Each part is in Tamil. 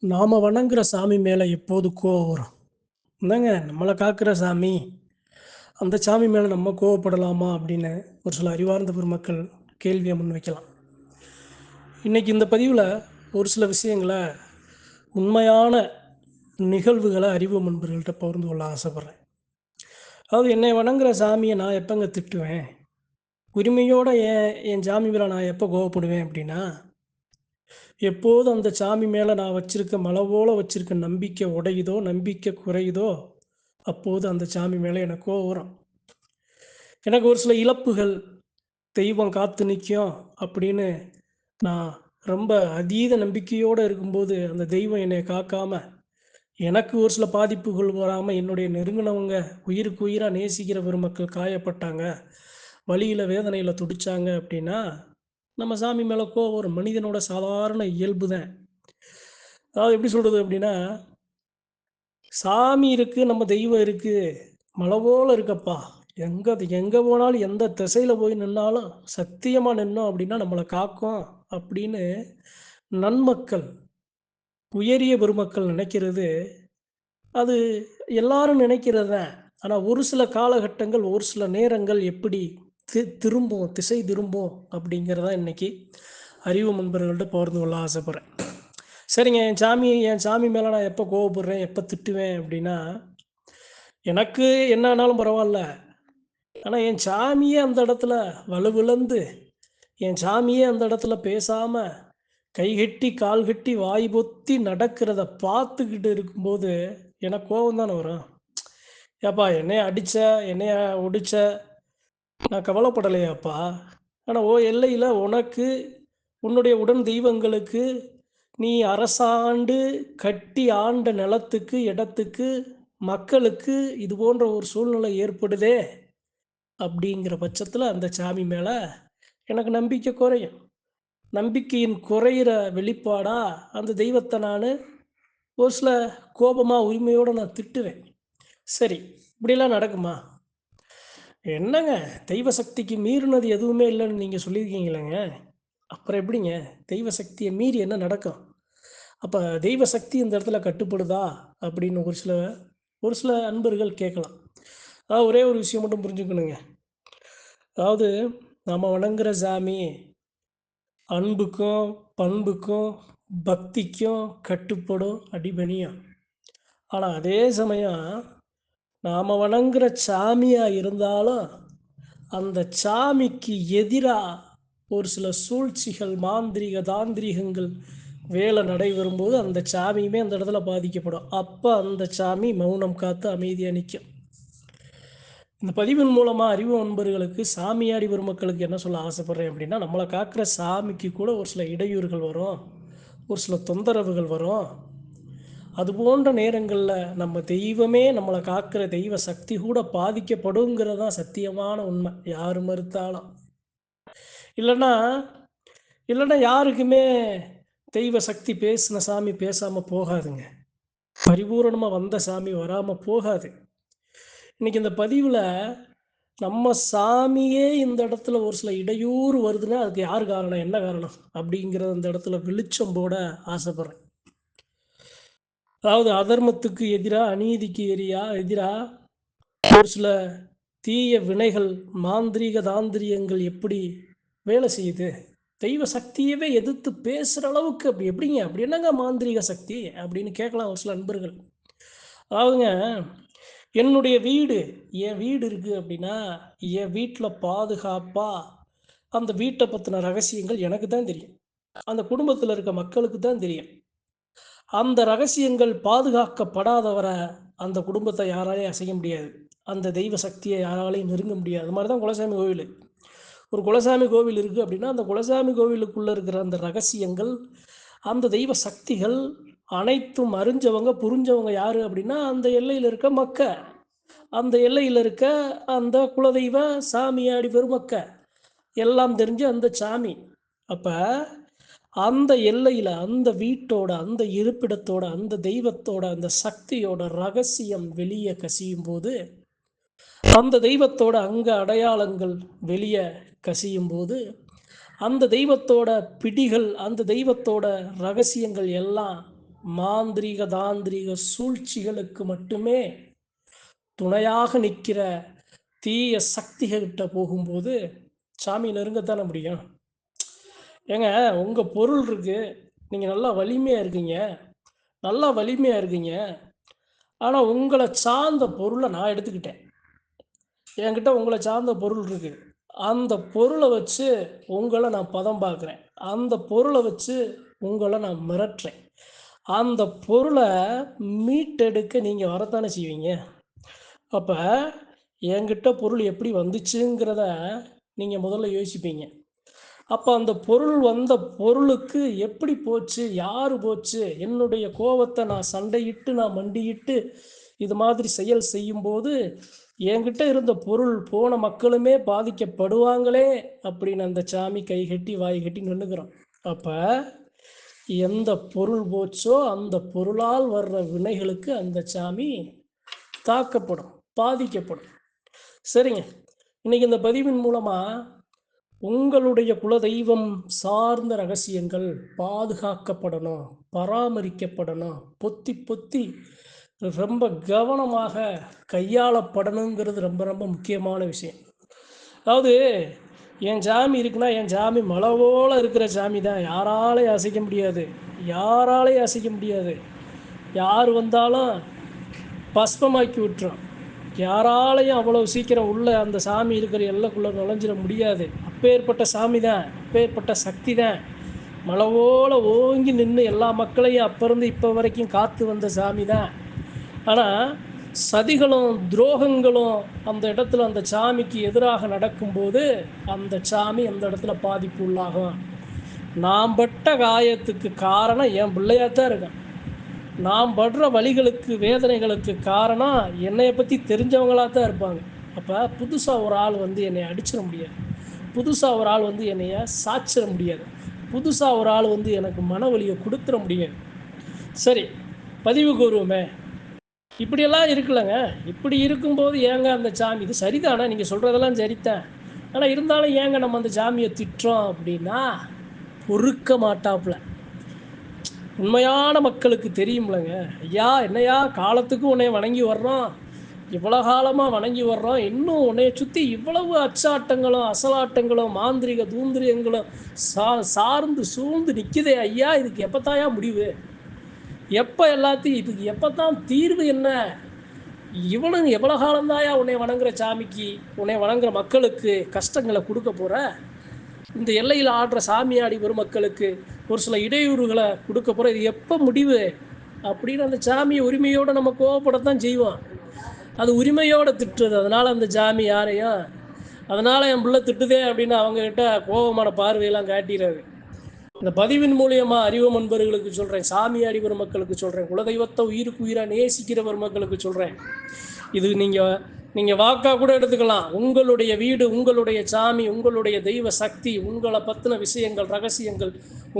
நாம் வணங்குற சாமி மேலே எப்போது கோவம் வரும்? என்னங்க நம்மளை காக்குற சாமி, அந்த சாமி மேலே நம்ம கோவப்படலாமா? அப்படின்னு ஒரு சில அறிவார்ந்த பெருமக்கள் கேள்வியை முன்வைக்கலாம். இன்றைக்கி இந்த பதிவில் ஒரு சில விஷயங்களை உண்மையான நிகழ்வுகளை அறிவு முன்பர்கள்ட்ட பகிர்ந்து கொள்ள ஆசைப்பட்றேன் அதாவது என்னை வணங்குற சாமியை நான் எப்போங்க திட்டுவேன்? உரிமையோடு என் என் சாமி மேலே நான் எப்போ கோவப்படுவேன் அப்படின்னா, எப்போது அந்த சாமி மேலே நான் வச்சிருக்க மலை வச்சிருக்க நம்பிக்கை உடையுதோ, நம்பிக்கை குறையுதோ, அப்போது அந்த சாமி மேலே எனக்கு கோவம் வரும். எனக்கு ஒரு சில இழப்புகள், தெய்வம் காத்து நிற்கும் அப்படின்னு நான் ரொம்ப அதீத நம்பிக்கையோடு இருக்கும்போது, அந்த தெய்வம் என்னை காக்காம, எனக்கு ஒரு சில பாதிப்புகள் வராமல் என்னுடைய நெருங்கினவங்க உயிருக்கு உயிராக நேசிக்கிற பெருமக்கள் காயப்பட்டாங்க, வழியில் வேதனையில் துடிச்சாங்க அப்படின்னா, நம்ம சாமி மேலே கோவம் ஒரு மனிதனோட சாதாரண இயல்பு தான். அதாவது எப்படி சொல்றது அப்படின்னா, சாமி இருக்கு, நம்ம தெய்வம் இருக்கு. மலை போல இருக்கப்பா. எங்க எங்க போனாலும், எந்த திசையில போய் நின்னாலும், சத்தியமா நின்னோம் அப்படின்னா நம்மளை காக்கும் அப்படின்னு நன்மக்கள், உயரிய பெருமக்கள் நினைக்கிறது, அது எல்லாரும் நினைக்கிறது தான். ஆனால் ஒரு சில காலகட்டங்கள், ஒரு சில நேரங்கள் எப்படி தி திரும்பும், திசை திரும்பும் அப்படிங்கிறதா இன்னைக்கு அறிவு நண்பர்கள்ட்ட பகிர்ந்து கொள்ள ஆசைப்பட்றேன் சரிங்க என் சாமி என் சாமி மேல நான் எப்ப கோவப்படுறேன், எப்ப திட்டுவேன் அப்படின்னா, எனக்கு என்ன ஆனாலும் பரவாயில்ல ஆனா என் சாமியே அந்த இடத்துல வலுவிழந்து, என் சாமியே அந்த இடத்துல பேசாம, கைகட்டி, கால் கட்டி, வாய் பொத்தி நடக்கிறத பார்த்துக்கிட்டு இருக்கும்போது, எனக்கு கோபம் தானே வரும். ஏப்பா என்னைய அடிச்ச, என்னைய ஒடிச்ச, நான் கவலைப்படலையாப்பா. ஆனால் ஓ எல்லையில் உனக்கு, உன்னுடைய உடன் தெய்வங்களுக்கு, நீ அரசாண்டு கட்டி ஆண்ட நிலத்துக்கு, இடத்துக்கு, மக்களுக்கு இது போன்ற ஒரு சூழ்நிலை ஏற்படுதே, அப்படிங்கிற பட்சத்தில் அந்த சாமி மேலே எனக்கு நம்பிக்கை குறையும். நம்பிக்கையின் குறையிற வெளிப்பாடா அந்த தெய்வத்தை நான் ஒரு சில கோபமாக உரிமையோடு நான் திட்டுவேன். சரி, இப்படிலாம் நடக்குமா? என்னங்க தெய்வ சக்திக்கு மீறினது எதுவுமே இல்லைன்னு நீங்கள் சொல்லியிருக்கீங்களேங்க. அப்புறம் எப்படிங்க? தெய்வ சக்தியை மீறி என்ன நடக்கும்? அப்போ தெய்வ சக்தி இந்த இடத்துல கட்டுப்படுதா? அப்படின்னு ஒரு சில ஒரு சில அன்பர்கள் கேட்கலாம். அதாவது ஒரே ஒரு விஷயம் மட்டும் புரிஞ்சுக்கணுங்க. அதாவது நம்ம வணங்குற சாமி அன்புக்கும், பண்புக்கும், பக்திக்கும் கட்டுப்படும், அடிபணியும். ஆனால் அதே சமயம், நாம் வணங்குற சாமியாக இருந்தாலும், அந்த சாமிக்கு எதிராக ஒரு சில சூழ்ச்சிகள், மாந்திரீக, தாந்திரிகங்கள் வேலை நடைபெறும்போது, அந்த சாமியுமே அந்த இடத்துல பாதிக்கப்படும். அப்போ அந்த சாமி மௌனம் காத்து அமைதியாக நிற்கும் இந்த பதிவின் மூலமாக அறிவு நண்பர்களுக்கு, சாமியாடி பெருமக்களுக்கு என்ன சொல்ல ஆசைப்பட்றேன் அப்படின்னா, நம்மளை காக்கிற சாமிக்கு கூட ஒரு சில இடையூறுகள் வரும். ஒரு சில தொந்தரவுகள் வரும். அது போன்ற நேரங்களில் நம்ம தெய்வமே நம்மளை காக்கிற தெய்வ சக்தி கூட பாதிக்கப்படுங்கிறது தான் சத்தியமான உண்மை. யார் மறுத்தாலும். இல்லைன்னா இல்லைன்னா யாருக்குமே தெய்வ சக்தி பேசின சாமி பேசாமல் போகாதுங்க. பரிபூரணமாக வந்த சாமி வராமல் போகாது. இன்னைக்கு இந்த பதிவில் நம்ம சாமியே இந்த இடத்துல ஒரு சில இடையூறு வருதுன்னா, அதுக்கு யார் காரணம்? என்ன காரணம்? அப்படிங்கிறத இந்த இடத்துல வெளிச்சம் போட ஆசைப்படுறேன். அதாவது அதர்மத்துக்கு எதிராக அநீதிக்கு எரியா எதிராக ஒரு சில தீய வினைகள், மாந்திரீக, தாந்திரியங்கள் எப்படி வேலை செய்யுது? தெய்வ சக்தியவே எதிர்த்து பேசுகிற அளவுக்கு அப்படி எப்படிங்க? அப்படி என்னங்க மாந்திரீக சக்தி? அப்படின்னு கேட்கலாம் ஒரு சில நண்பர்கள். அதாவதுங்க, என்னுடைய வீடு என் வீடு இருக்குது அப்படின்னா, என் வீட்டில் பாதுகாப்பாக அந்த வீட்டை பற்றின ரகசியங்கள் எனக்கு தான் தெரியும். அந்த குடும்பத்தில் இருக்க மக்களுக்கு தான் தெரியும். அந்த ரகசியங்கள் பாதுகாக்கப்படாதவரை அந்த குடும்பத்தை யாராலையும் அசைய முடியாது. அந்த தெய்வ சக்தியை யாராலையும் நெருங்க முடியாது. அது மாதிரி தான் குலசாமி கோவில் ஒரு குலசாமி கோவில் இருக்குது அப்படின்னா, அந்த குலசாமி கோவிலுக்குள்ளே இருக்கிற அந்த ரகசியங்கள், அந்த தெய்வ சக்திகள் அனைத்தும் அறிஞ்சவங்க, புரிஞ்சவங்க யார் அப்படின்னா, அந்த எல்லையில் இருக்க மக்க. அந்த எல்லையில் இருக்க அந்த குலதெய்வ சாமியாடி பெருமக்க. எல்லாம் தெரிஞ்ச அந்த சாமி. அப்போ அந்த எல்லையில் அந்த வீட்டோட, அந்த இருப்பிடத்தோட, அந்த தெய்வத்தோட, அந்த சக்தியோட ரகசியம் வெளிய கசியும்போது, அந்த தெய்வத்தோட அங்க அடையாளங்கள் வெளிய கசியும்போது, அந்த தெய்வத்தோட பிடிகள், அந்த தெய்வத்தோட ரகசியங்கள் எல்லாம் மாந்திரீக தாந்திரீக சூழ்ச்சிகளுக்கு மட்டுமே துணையாக நிற்கிற தீய சக்திகள்கிட்ட போகும்போது சாமி நெருங்கத்தானே முடியும்? ஏங்க உங்கள் பொருள் இருக்கு. நீங்கள் நல்லா வலிமையாக இருக்கீங்க. நல்லா வலிமையாக இருக்கீங்க. ஆனால் உங்களை சார்ந்த பொருளை நான் எடுத்துக்கிட்டேன். என்கிட்ட உங்களை சார்ந்த பொருள் இருக்கு. அந்த பொருளை வச்சு உங்களை நான் பதம் பார்க்குறேன். அந்த பொருளை வச்சு உங்களை நான் மிரட்டுறேன். அந்த பொருளை மீட்டெடுக்க நீங்கள் வரத்தானே செய்வீங்க? அப்போ என்கிட்ட பொருள் எப்படி வந்துச்சுங்கிறத நீங்கள் முதல்ல யோசிப்பீங்க. அப்போ அந்த பொருள் வந்த பொருளுக்கு எப்படி போச்சு யார் போச்சு என்னுடைய கோபத்தை நான் சண்டையிட்டு நான் மண்டியிட்டு இது மாதிரி செயல் செய்யும்போது என்கிட்ட இருந்த பொருள் போன மக்களுமே பாதிக்கப்படுவாங்களே அப்படின்னு அந்த சாமி கை கட்டி வாய் கட்டி நின்றுக்கிறோம் அப்போ எந்த பொருள் போச்சோ அந்த பொருளால் வர்ற வினைகளுக்கு அந்த சாமி தாக்கப்படும் பாதிக்கப்படும். சரிங்க. இன்னைக்கு இந்த பதிவின் மூலமாக உங்களுடைய குலதெய்வம் சார்ந்த ரகசியங்கள் பாதுகாக்கப்படணும் பராமரிக்கப்படணும் பொத்தி பொத்தி ரொம்ப கவனமாக கையாளப்படணுங்கிறது ரொம்ப ரொம்ப முக்கியமான விஷயம். அதாவது என் சாமி இருக்குன்னா என் சாமி மலவோல இருக்கிற சாமி தான். யாராலையும் அசைக்க முடியாது. யாராலையும் அசைக்க முடியாது. யார் வந்தாலும் பஸ்பமாக்கி விட்டுரும். யாராலையும் அவ்வளோ சீக்கிரம் உள்ளே அந்த சாமி இருக்கிற எல்லைக்குள்ளே நுழைஞ்சிட முடியாது. அப்பேற்பட்ட சாமி தான் அப்பேற்பட்ட சக்தி தான் மலவோல ஓங்கி நின்று எல்லா மக்களையும் அப்போ இருந்து இப்போ வரைக்கும் காத்து வந்த சாமி தான் ஆனால் சதிகளும் துரோகங்களும் அந்த இடத்துல அந்த சாமிக்கு எதிராக நடக்கும்போது அந்த சாமி அந்த இடத்துல பாதிப்பு உள்ளாகும். நாம்பட்ட காயத்துக்கு காரணம் என் பிள்ளையாக தான் இருக்கேன். நாம் படுற வழிகளுக்கு வேதனைகளுக்கு காரணம் என்னைய பற்றி தெரிஞ்சவங்களாக தான் இருப்பாங்க. அப்போ புதுசாக ஒரு ஆள் வந்து என்னை அடிச்சிட முடியாது. புதுசாக ஒரு ஆள் வந்து என்னைய சாச்சிட முடியாது. புதுசாக ஒரு ஆள் வந்து எனக்கு மன வலியை கொடுத்துட முடியாது. சரி பதிவு கூறுவோமே. இப்படியெல்லாம் இருக்குல்லங்க. இப்படி இருக்கும்போது ஏங்க அந்த சாமி இது சரிதானே? நீங்கள் சொல்கிறதெல்லாம் சரிதான். ஆனால் இருந்தாலும் ஏங்க நம்ம அந்த சாமியை திட்டுறோம் அப்படின்னா பொறுக்க மாட்டாப்புல. உண்மையான மக்களுக்கு தெரியும்லங்க. ஐயா என்னையா? காலத்துக்கு உன்னை வணங்கி வர்றோம். இவ்வளோ காலமாக வணங்கி வர்றோம். இன்னும் உன்னைய சுற்றி இவ்வளவு அச்சாட்டங்களும் அசலாட்டங்களும் மாந்திரிக தூந்திரியங்களும் சா சார்ந்து சூழ்ந்து நிற்குதே ஐயா. இதுக்கு எப்போத்தாயா முடிவு? எப்போ எல்லாத்தையும் இதுக்கு எப்போ தான் தீர்வு என்ன? இவனுங்க எவ்வளோ காலந்தாயா உன்னை வணங்குற சாமிக்கு உன்னை வணங்குற மக்களுக்கு கஷ்டங்களை கொடுக்க போகிற இந்த எல்லையில் ஆடுற சாமியாடி பெருமக்களுக்கு மக்களுக்கு ஒரு சில இடையூறுகளை கொடுக்க போகிற இது எப்போ முடிவு? அப்படின்னு அந்த சாமியை உரிமையோடு நம்ம கோவப்படத்தான் செய்வோம். அது உரிமையோடு திட்டுறது. அதனால் அந்த சாமி யாரையும் அதனால் என் பிள்ளை திட்டுதே அப்படின்னு அவங்கக்கிட்ட கோபமான பார்வையெல்லாம் காட்டிடுறது இந்த பதிவின் மூலியமாக அறிவு நண்பர்களுக்கு சொல்கிறேன் சாமி அடிவர் மக்களுக்கு சொல்கிறேன் குலதெய்வத்தை உயிருக்கு உயிராக நேசிக்கிறவர் மக்களுக்கு சொல்கிறேன் இது நீங்கள் நீங்க வாக்கா கூட எடுத்துக்கலாம். உங்களுடைய வீடு உங்களுடைய சாமி உங்களுடைய தெய்வ சக்தி உங்களை பத்தின விஷயங்கள் ரகசியங்கள்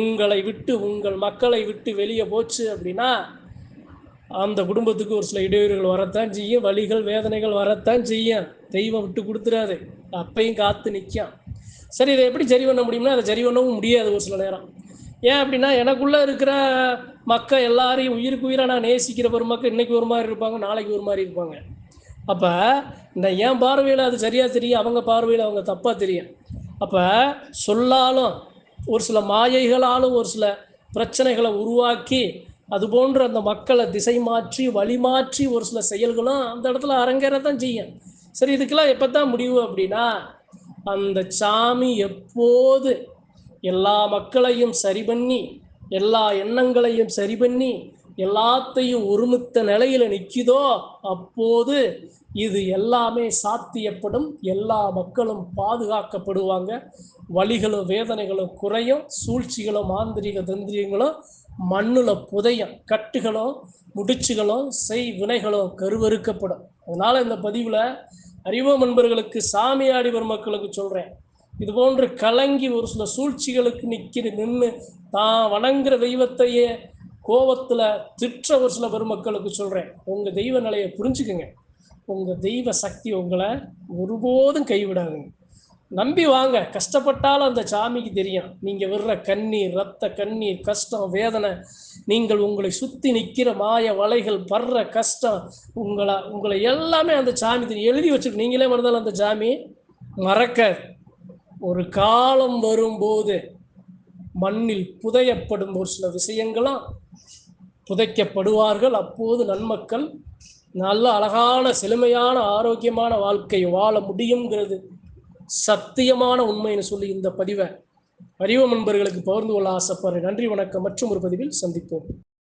உங்களை விட்டு உங்கள் மக்களை விட்டு வெளியே போச்சு அப்படின்னா அந்த குடும்பத்துக்கு ஒரு சில இடையூறுகள் வரத்தான் செய்யும். வலிகள் வேதனைகள் வரத்தான் செய்யும். தெய்வம் விட்டு கொடுத்துறாது அப்பையும் காத்து நிற்கும் சரி இதை எப்படி சரி பண்ண முடியும்னா அதை சரி பண்ணவும் முடியாது ஒரு சில நேரம். ஏன் அப்படின்னா எனக்குள்ளே இருக்கிற மக்கள் எல்லாரையும் உயிருக்கு உயிராக நான் நேசிக்கிற ஒரு மக்கள் இன்னைக்கு ஒரு மாதிரி இருப்பாங்க நாளைக்கு ஒரு மாதிரி இருப்பாங்க. அப்போ இந்த என் பார்வையில் அது சரியாக தெரியும் அவங்க பார்வையில் அவங்க தப்பாக தெரியும். அப்போ சொல்லாலும் ஒரு சில மாயைகளாலும் ஒரு சில பிரச்சனைகளை உருவாக்கி அது போன்ற அந்த மக்களை திசை மாற்றி வழி மாற்றி ஒரு சில செயல்களும் அந்த இடத்துல அரங்கேறத்தான் செய்யும். சரி இதுக்கெல்லாம் எப்போ தான் முடிவு அப்படின்னா அந்த சாமி எப்போது எல்லா மக்களையும் சரி பண்ணி எல்லா எண்ணங்களையும் சரி பண்ணி எல்லாத்தையும் ஒருமித்த நிலையில நிற்குதோ அப்போது இது எல்லாமே சாத்தியப்படும். எல்லா மக்களும் பாதுகாக்கப்படுவாங்க. வழிகளும் வேதனைகளும் குறையும். சூழ்ச்சிகளும் மாந்திரிக தந்திரியங்களும் மண்ணுல புதையும். கட்டுகளும் முடிச்சுகளும் செய் வினைகளும் கருவறுக்கப்படும். அதனால இந்த பதிவுல அறிவோம் நண்பர்களுக்கு சாமியாடி வரும் மக்களுக்கு சொல்றேன். இது போன்று கலங்கி ஒரு சில சூழ்ச்சிகளுக்கு நிற்கிற நின்று தான் வணங்குற தெய்வத்தையே கோபத்துல திற்ற ஒரு சில பெருமக்களுக்கு சொல்றேன். உங்க தெய்வ நிலையை புரிஞ்சுக்குங்க. உங்க தெய்வ சக்தி உங்களை ஒருபோதும் கைவிடாதுங்க. நம்பி வாங்க. கஷ்டப்பட்டாலும் அந்த சாமிக்கு தெரியும். நீங்கள் விடுற கண்ணீர் ரத்த கண்ணீர் கஷ்டம் வேதனை நீங்கள் உங்களை சுற்றி நிற்கிற மாய வலைகள் படுற கஷ்டம் உங்களை உங்களை எல்லாமே அந்த சாமி தெரியும் எழுதி வச்சுருக்கு. நீங்களே மறந்தாலும் அந்த சாமி மறக்க ஒரு காலம் வரும்போது மண்ணில் புதையப்படும் ஒரு சில விஷயங்களும் புதைக்கப்படுவார்கள். அப்போது நன்மக்கள் நல்ல அழகான செழுமையான ஆரோக்கியமான வாழ்க்கை வாழ முடியுங்கிறது சத்தியமான உண்மைன்னு சொல்லி இந்த பதிவை அறிவு நண்பர்களுக்கு பகிர்ந்து கொள்ள ஆசைப்படுறேன். நன்றி வணக்கம். மற்றும் ஒரு பதிவில் சந்திப்போம்.